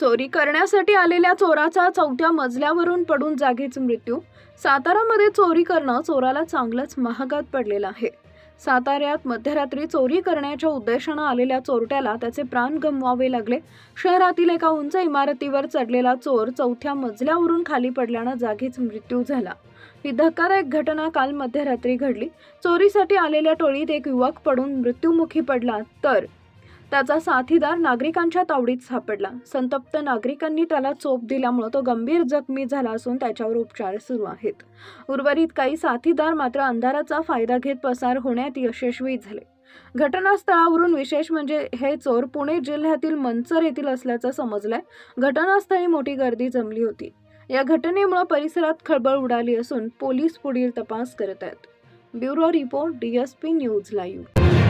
चोरी करण्यासाठी आलेल्या चोराचा चौथ्या मजल्यावरून पडून जागीच मृत्यू. सातारामध्ये चोरी करणं चोराला चांगलंच महागात पडलेलं आहे. साताऱ्यात मध्यरात्री चोरी करण्याच्या उद्देशानं आलेल्या चोरट्याला त्याचे प्राण गमवावे लागले. शहरातील एका उंच इमारतीवर चढलेला चोर चौथ्या मजल्यावरून खाली पडल्यानं जागीच मृत्यू झाला. ही धक्कादायक घटना काल मध्यरात्री घडली. चोरीसाठी आलेल्या टोळीत एक युवक पडून मृत्युमुखी पडला. तर त्याचा साथीदार नागरिकांच्या तावडीत सापडला. संतप्त नागरिकांनी त्याला चोप दिल्यामुळे तो गंभीर जखमी झाला असून त्याच्यावर उपचार सुरू आहेत. उर्वरित काही साथीदार मात्र अंधाराचा फायदा घेत पसार होण्यात यशस्वी झाले. घटनास्थळावरून विशेष म्हणजे हे चोर पुणे जिल्ह्यातील मंचर येथील असल्याचं समजलंय. घटनास्थळी मोठी गर्दी जमली होती. या घटनेमुळे परिसरात खळबळ उडाली असून पोलीस पुढील तपास करत आहेत. Bureau report DSP news live.